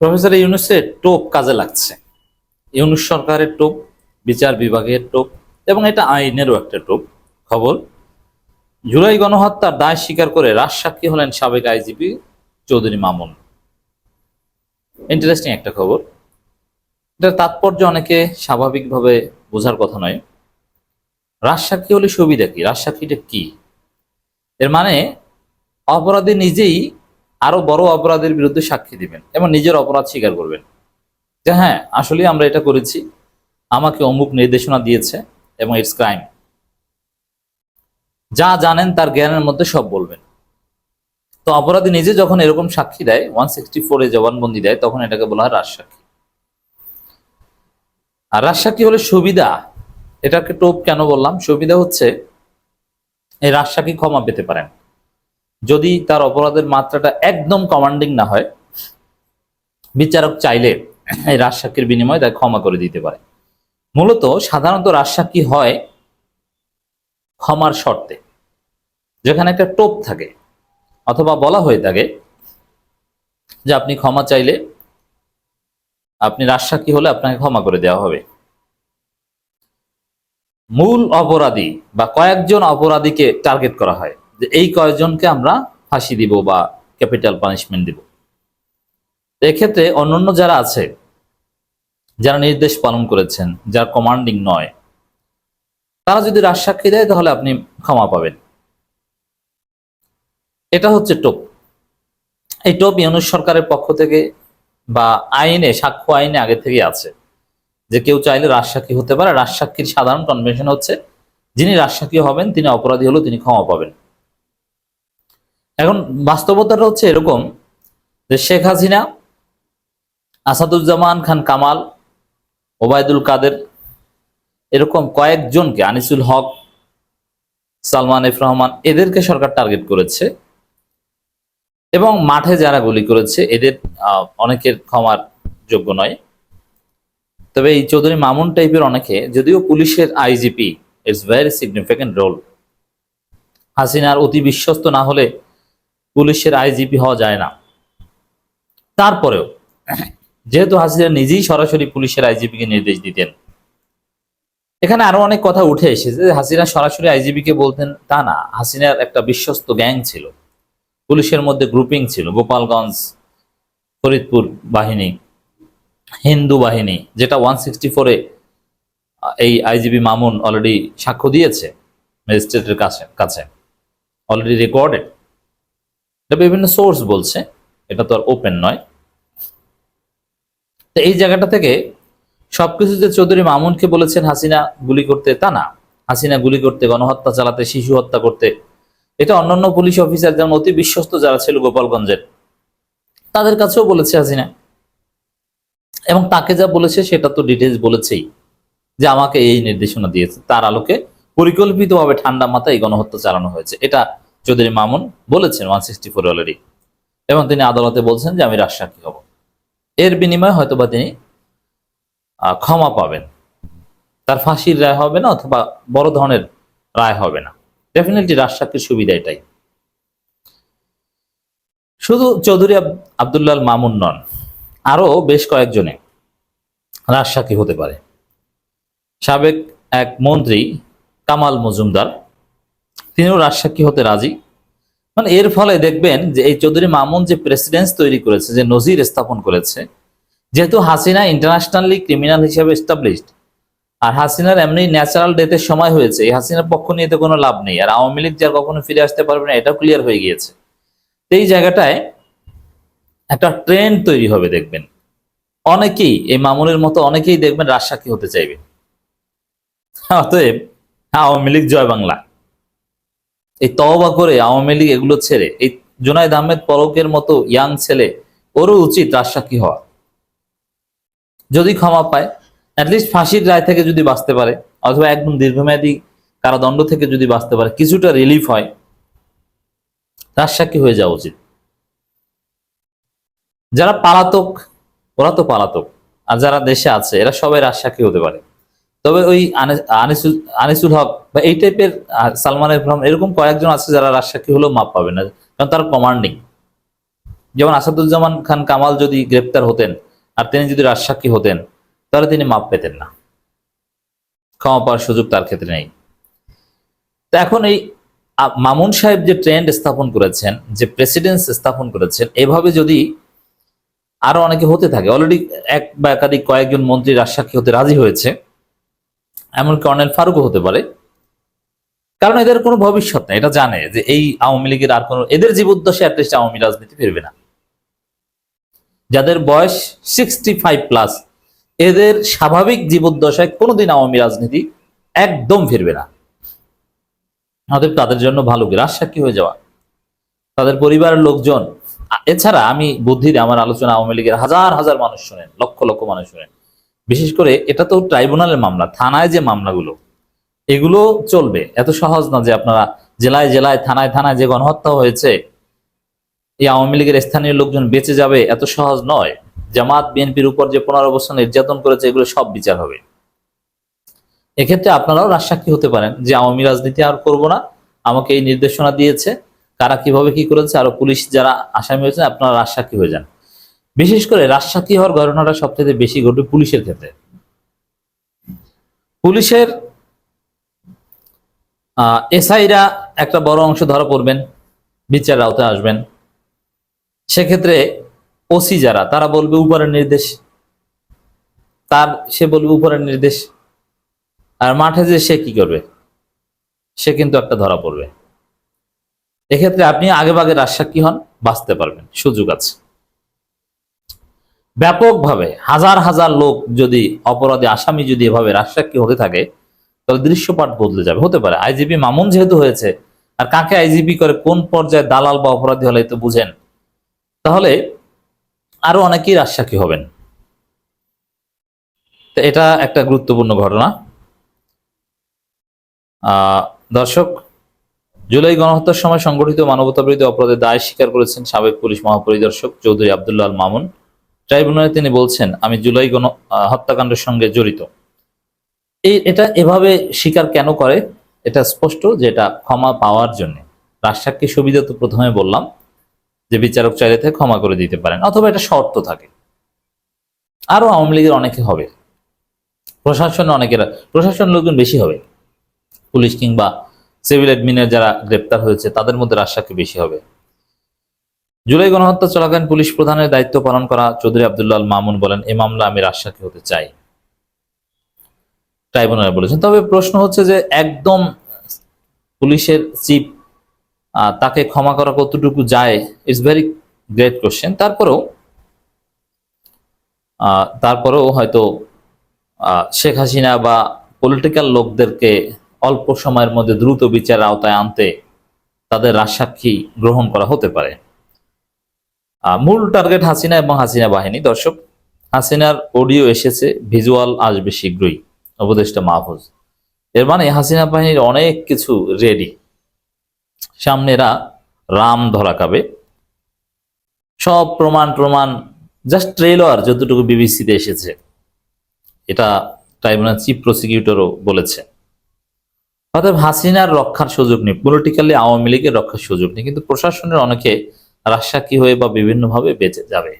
Professor ইউনুসের টোপ কাজে লাগছে। ইউনুস সরকারের টোপ, বিচার বিভাগের টোপ এবং এটা আইনেরও একটা টোপ। খবর, জুলাই গণহত্যার দায় স্বীকার করে রাজসাক্ষী হলেন সাবেক আইজিপি চৌধুরী মামুন। ইন্টারেস্টিং একটা খবর। এটার তাৎপর্য অনেকে স্বাভাবিকভাবে বোঝার কথা নয়। রাজসাক্ষী হলে সুবিধা কি? রাজসাক্ষীটা কি? এর মানে অপরাধী নিজেই আরও বড় অপরাধের বিরুদ্ধে সাক্ষী দিবেন এবং নিজের অপরাধ স্বীকার করবেন। যে হ্যাঁ আসলে আমরা এটা করেছি। আমাকে অমুক নির্দেশনা দিয়েছে এবং ইটস ক্রাইম যা জানেন তার জ্ঞানের মধ্যে সব বলবেন। তো অপরাধী নিজে যখন এরকম সাক্ষী দেয় ওয়ান সিক্সটি ফোরে জবানবন্দি দেয়, তখন এটাকে বলা হয় রাজসাক্ষী। আর রাজসাক্ষী হলে সুবিধা, এটাকে টোপ কেন বললাম? সুবিধা হচ্ছে, এই রাজসাক্ষী ক্ষমা পেতে পারেন। যদি তার অপরাধের মাত্রাটা একদম কমান্ডিং না হয়, বিচারক চাইলে এই রাজসাক্ষীর বিনিময়ে তাকে ক্ষমা করে দিতে পারে। মূলত সাধারণত রাজসাক্ষী হয় ক্ষমার শর্তে, যেখানে একটা টোপ থাকে, অথবা বলা হয়ে থাকে যে আপনি ক্ষমা চাইলে আপনি রাজসাক্ষী হলে আপনাকে ক্ষমা করে দেওয়া হবে। মূল অপরাধী বা কয়েকজন অপরাধীকে টার্গেট করা হয়। যে এই কয়েকজনকে আমরা ফাঁসি দিব বা ক্যাপিটাল পানিশমেন্ট দিব। এক্ষেত্রে অন্যান্য যারা আছে, যারা নির্দেশ পালন করেছেন, যারা কমান্ডিং নয়, তারা যদি রাজসাক্ষী দেয়, তাহলে আপনি ক্ষমা পাবেন। এটা হচ্ছে টোপ। এই টোপ ইউনুস সরকারের পক্ষ থেকে বা আইনে, সাক্ষ্য আইনে আগে থেকে আছে যে কেউ চাইলে রাজসাক্ষী হতে পারে। রাজসাক্ষীর সাধারণ কনভেনশন হচ্ছে, যিনি রাজসাক্ষী হবেন, তিনি অপরাধী হলেও তিনি ক্ষমা পাবেন। এখন বাস্তবতাটা হচ্ছে এরকম যে শেখ হাসিনা, আসাদুজ্জামান খান কামাল, ওবায়দুল কাদের এরকম কয়েকজনকে, আনিসুল হক, সালমান এফ রহমান, এদেরকে সরকার টার্গেট করেছে। এবং মাঠে যারা গুলি করেছে, এদের অনেকের ক্ষমার যোগ্য নয়। তবে এই চৌধুরী মামুন টাইপের অনেকে, যদিও পুলিশের IGP it's very significant role হাসিনার অতি বিশ্বস্ত না হলে পুলিশের আইজিপি হওয়া যায় না। তারপরেও, যেহেতু হাসিনা নিজেই সরাসরি পুলিশের আইজিপিকে নির্দেশ দিতেন, এখানে আরও অনেক কথা উঠে এসেছে যে হাসিনা সরাসরি আইজিপি কে বলতেন তা না, হাসিনার একটা বিশ্বস্ত গ্যাং ছিল, পুলিশের মধ্যে গ্রুপিং ছিল, গোপালগঞ্জ, ফরিদপুর বাহিনী, হিন্দু বাহিনী, যেটা ওয়ান সিক্সটি ফোরে এই আইজিবি মামুন অলরেডি সাক্ষ্য দিয়েছে, ম্যাজিস্ট্রেটের কাছে কাছে অলরেডি রেকর্ডেড বিভিন্ন সোর্স বলছে, এটা তো আর ওপেন নয়। তো এই জায়গাটা থেকে সবকিছু যে চৌধুরী মামুনকে বলেছেন হাসিনা গুলি করতে, তা না। হাসিনা গুলি করতে, গণহত্যা চালাতে, শিশু হত্যা করতে, এটা অন্যান্য পুলিশ অফিসার যেমন অতি বিশ্বস্ত যারা ছিল গোপালগঞ্জের, তাদের কাছেও বলেছে হাসিনা। এবং তাকে যা বলেছে সেটা তো ডিটেলস বলেছেই, যে আমাকে এই নির্দেশনা দিয়েছে। তার আলোকে পরিকল্পিতভাবে ঠান্ডা মাথায় গণহত্যা চালানো হয়েছে। এটা চৌধুরী মামুন বলেছেন ওয়ান সিক্সটি ফোর অলরেডি এবং তিনি আদালতে বলছেন যে আমি রাজসাক্ষী হব। এর বিনিময়ে হয়তোবা তিনি আহ, ক্ষমা পাবেন। তার ফাঁসির রায় হবে না অথবা বড় ধরনের রায় হবে না। ডেফিনেটলি রাজসাক্ষীর সুবিধা এটাই। শুধু চৌধুরী আব- আব্দুল্লাল মামুন নন আরও বেশ কয়েকজনে রাজসাক্ষী হতে পারে। সাবেক এক মন্ত্রী কামাল মজুমদার তিনিও রাজসাক্ষী হতে রাজি। মানে এর ফলে দেখবেন যে এই চৌধুরী মামুন যে প্রেসিডেন্স তৈরি করেছে, যে নজির স্থাপন করেছে, যেহেতু হাসিনা ইন্টারন্যাশনালি ক্রিমিনাল হিসেবে এস্টাবলিশড আর হাসিনার এমনি ন্যাচারাল ডেথের সময় হয়েছে, এই হাসিনার পক্ষ নিয়ে তো কোনো লাভ নেই, আর আওয়ামী লীগ যার কখনো ফিরে আসতে পারবে না, এটাও ক্লিয়ার হয়ে গিয়েছে। এই জায়গাটায় একটা ট্রেন্ড তৈরি হবে দেখবেন। অনেকেই, এই মামুনের মতো অনেকেই দেখবেন রাজসাক্ষী হতে চাইবে। অতএব আওয়ামী লীগ জয় বাংলা। এই তওবা করে আওয়ামী লীগ এগুলো ছেড়ে, এই জুনাইদ আহমেদ পলকের মতো ইয়াং ছেলে, ওরও উচিত রাজসাক্ষী হওয়া। যদি ক্ষমা পায় অ্যাটলিস্ট ফাঁসির রায় থেকে যদি বাঁচতে পারে, অথবা একদম দীর্ঘমেয়াদী কারাদণ্ড থেকে যদি বাঁচতে পারে, কিছুটা রিলিফ হয়, রাজসাক্ষী হয়ে যাওয়া উচিত। যারা পালাতক, ওরা তো পালাতক, আর যারা দেশে আছে, এরা সবাই রাজসাক্ষী হতে পারে। তবে ওই আনিসুল আনিসুল হক বা এই টাইপের সালমান ইব্রাহিম এরকম কয়েকজন আছে যারা রাজসাক্ষী হলেও মাপ পাবে না, কারণ তারা কমান্ডিং যেমন আসাদুজ্জামান খান কামাল যদি গ্রেপ্তার হতেন আর তিনি যদি রাজসাক্ষী হতেন, তাহলে তিনি মাপ পেতেন না। ক্ষমা পাওয়ার সুযোগ তার ক্ষেত্রে নেই। তো এখন এই মামুন সাহেব যে ট্রেন্ড স্থাপন করেছেন, যে প্রেসিডেন্স স্থাপন করেছেন, এভাবে যদি আরও অনেকে হতে থাকে অলরেডি এক বা একাধিক কয়েকজন মন্ত্রী রাজসাক্ষী হতে রাজি হয়েছে এমন কর্নেল ফারুকও হতে পারে। কারণ এদের কোনো ভবিষ্যৎ নেই। এটা জানে যে এই আওয়ামী লীগের আর কোনো এদের জীবদ্দশে অ্যাটলিস্ট আওয়ামী রাজনীতি ফিরবে না। যাদের বয়স সিক্সটি ফাইভ প্লাস এদের স্বাভাবিক জীবদ্দশায় কোনোদিন আওয়ামী রাজনীতি একদম ফিরবে না। অতএব তাদের জন্য ভালো কি রাজসাক্ষী হয়ে যাওয়া। তাদের পরিবারের লোকজন এছাড়া আমি বুদ্ধিতে আমার আলোচনা আওয়ামী লীগের হাজার হাজার মানুষ শোনেন, লক্ষ লক্ষ মানুষ শোনেন। বিশেষ করে এটা তো ট্রাইব্যুনালের মামলা, থানায় যে মামলাগুলো, এগুলো চলবে। এত সহজ না যে আপনারা জেলায় জেলায়, থানায় থানায় যে গণহত্যা হয়েছে, এই আওয়ামী লীগের স্থানীয় লোকজন বেঁচে যাবে, এত সহজ নয়। জামাত, বিএনপির উপর যে পনেরো বছর নির্যাতন করেছে, এগুলো সব বিচার হবে। এক্ষেত্রে আপনারাও রাজসাক্ষী হতে পারেন যে আওয়ামী রাজনীতি আর করব না, আমাকে এই নির্দেশনা দিয়েছে, কারা কীভাবে কি করেছে, আরও পুলিশ যারা আসামি হয়েছে, আপনারা রাজসাক্ষী হয়ে যান। বিশেষ করে রাজসাক্ষী হওয়ার ঘটনাটা সবচেয়ে বেশি ঘটবে পুলিশের ক্ষেত্রে। পুলিশের এসআইরা একটা বড় অংশ ধরা পড়বেন, বিচার আওতায় আসবেন। সেক্ষেত্রে ওসি যারা, তারা বলবে উপরের নির্দেশ। তার, সে বলবে উপরের নির্দেশ। আর মাঠে যে সে কি করবে? সে কিন্তু একটা ধরা পড়বে। এক্ষেত্রে আপনি আগে ভাগে রাজসাক্ষী হন, বাঁচতে পারবেন, সুযোগ আছে। ব্যাপকভাবে হাজার হাজার লোক যদি অপরাধী আসামি যদি এভাবে রাজসাক্ষী হতে থাকে, তাহলে দৃশ্যপাট বদলে যাবে। হতে পারে। আইজিপি মামুন যেহেতু হয়েছে, আর কাকে আইজিপি করে কোন পর্যায়ে দালাল বা অপরাধী হলে তো বুঝেন, তাহলে আরও অনেকেই রাজসাক্ষী হবেন। তো এটা একটা গুরুত্বপূর্ণ ঘটনা। দর্শক, জুলাই গণহত্যার সময় সংগঠিত মানবতা বিরোধী অপরাধের দায় স্বীকার করেছেন সাবেক পুলিশ মহাপরিদর্শক চৌধুরী আবদুল্লাহ মামুন। ট্রাইব্যুনালে তিনি বলছেন, আমি জুলাই গণ হত্যাকাণ্ডের সঙ্গে জড়িত। এই, এটা এভাবে স্বীকার কেন করে? এটা স্পষ্ট যে এটা ক্ষমা পাওয়ার জন্য। রাজসাক্ষী সুবিধা তো প্রথমে বললাম যে বিচারক চাইলে থেকে ক্ষমা করে দিতে পারেন, অথবা এটা শর্ত থাকে। আরও আওয়ামী লীগের অনেকে হবে। প্রশাসনে অনেকেরা, প্রশাসন লোকজন বেশি হবে। পুলিশ কিংবা সিভিল অ্যাডমিনের যারা গ্রেপ্তার হয়েছে, তাদের মধ্যে রাজসাক্ষী বেশি হবে। জুলাই গণহত্যা চলাকালীন পুলিশ প্রধানের দায়িত্ব পালন করা চৌধুরী আবদুল্লাহ মামুন বলেন, এ মামলা আমি রাজসাক্ষী হতে চাই। ট্রাইব্যুনালে বলেছেন। তবে প্রশ্ন হচ্ছে যে, একদম পুলিশের চিফ তাকে ক্ষমা করা কতটুকু যায় ইটস ভেরি গ্রেট কোশ্চেন তারপরেও তারপরেও হয়তো শেখ হাসিনা বা পলিটিক্যাল লোকদেরকে অল্প সময়ের মধ্যে দ্রুত বিচার আওতায় আনতে তাদের রাজসাক্ষী গ্রহণ করা হতে পারে। মূল টার্গেট হাসিনা এবং হাসিনা বাহিনী। দর্শক, হাসিনার অডিও এসেছে ভিজুয়াল আসবে শীঘ্রই, উপদেষ্টা মাহফুজ। এর মানে হাসিনা বাহিনীর অনেক কিছু রেডি সামনে এরা রাম ধরা খাবে। সব প্রমাণ প্রমাণ জাস্ট ট্রেলার যতটুকু বিবিসিতে এসেছে। এটা ট্রাইব্যুনাল চিফ প্রসিকিউটরও বলেছে। অর্থাৎ হাসিনার রক্ষার সুযোগ নেই। পলিটিক্যালি আওয়ামী লীগের রক্ষার সুযোগ নেই। কিন্তু প্রশাসনের অনেকে রাজসাক্ষী হয়ে বা বিভিন্নভাবে বেঁচে যাবে।